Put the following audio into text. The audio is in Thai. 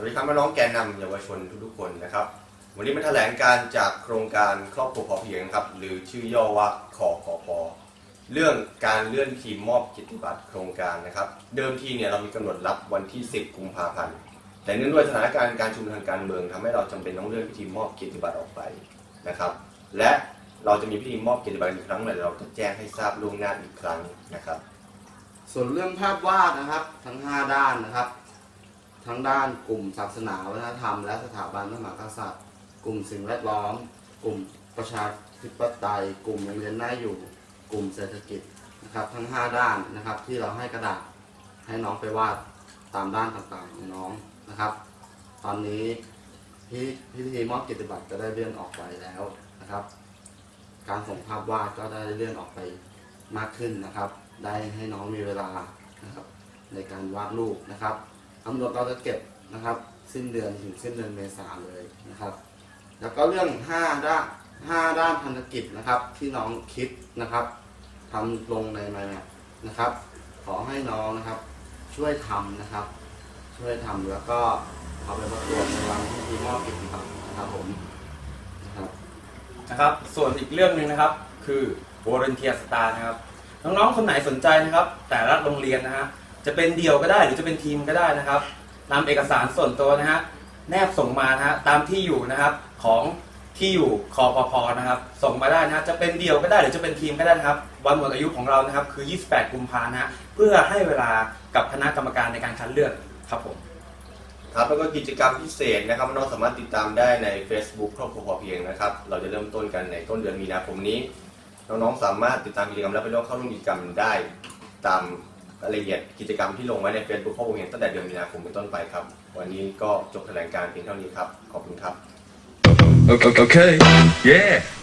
วัสดีครับน้องแกนนำเยาวชนทุกๆคนนะครับ วันนี้มาแถลงการจากโครงการครอบครัวพอเพียงครับ หรือชื่อย่อว่าคอขอพอเรื่องการเลื่อนทีมมอบกิจบัตรโครงการนะครับ เดิมทีเนี่ยเรามีกำหนดรับวันที่ 10 กุมภาพันธ์แต่เนื่องด้วยสถานการณ์การชุมนุมทางการเมืองทำให้เราจำเป็นต้องเลื่อนพิธีมอบเกียรติบัตรออกไปนะครับ และเราจะมีพิธีมอบเกียรติบัตรอีกครั้งเมื่อไหร่เราจะแจ้งให้ทราบล่วงหน้าอีกครั้งนะครับ ส่วนเรื่องภาพวาดนะครับทั้ง 5 ด้านนะครับ ทั้งด้านกลุ่มศาสนาวัฒนธรรมและสถาบันพระมหากษัตริย์ กลุ่มสิ่งแวดล้อม กลุ่มประชาธิปไตย กลุ่มโรงเรียนน่าอยู่ กลุ่มเศรษฐกิจนะครับทั้ง 5 ด้านนะครับที่เราให้กระดาษให้น้องไปวาดตามด้านต่างๆของน้องนะครับ ตอนนี้พิพิธีมอบกียรติบัตรก็ได้เลื่อนออกไปแล้วนะครับ การส่งภาพวาดก็ได้เลื่อนออกไปมากขึ้นนะครับ ได้ให้น้องมีเวลานะครับในการวาดรูปนะครับ กำหนดเราจะเก็บนะครับ สิ้นเดือนถึงสิ้นเดือนเมษาเลยนะครับ แล้วก็เรื่อง 5 ด้าน 5 ด้านพันธกิจนะครับ ที่น้องคิดนะครับทำลงในไมล์แมปนะครับ ขอให้น้องนะครับ ช่วยทำนะครับ ช่วยทำแล้วก็เอาไปประกวดในวันที่ทีมอบกิจกรรมนะครับผมนะครับนะครับ ส่วนอีกเรื่องหนึ่งนะครับ คือ Volunteer Star นะครับน้องๆคนไหนสนใจนะครับ แต่ละโรงเรียนนะฮะ จะเป็นเดี่ยวก็ได้หรือจะเป็นทีมก็ได้นะครับนำเอกสารส่วนตัวนะฮะแนบส่งมานะฮะตามที่อยู่นะครับของที่อยู่คอพพนะครับ ส่งมาได้นะฮะจะเป็นเดี่ยวก็ได้หรือจะเป็นทีมก็ได้นะครับ วันหมดอายุของเรานะครับคือ 28 กุมภาพันะฮะเพื่อให้เวลากับคณะกรรมการในการคัดเลือกครับผม ครับแล้วก็กิจกรรมพิเศษนะครับน้องสามารถติดตามได้ใน Facebook ครอบครัวพอเพียงนะครับ เราจะเริ่มต้นกันในต้นเดือนมีนาคมนี้ น้องๆสามารถติดตามกิจกรรมและไปร่วมเข้าร่วมกิจกรรมได้ตาม รายละเอียดกิจกรรมที่ลงไว้ใน Facebook ครอมูลเห็นตั้งแต่เดือนมีนาคมเป็นต้นไปครับ วันนี้ก็จบแถลงการเพียงเท่านี้ครับ ขอบคุณครับ Okay. okay. Yeah.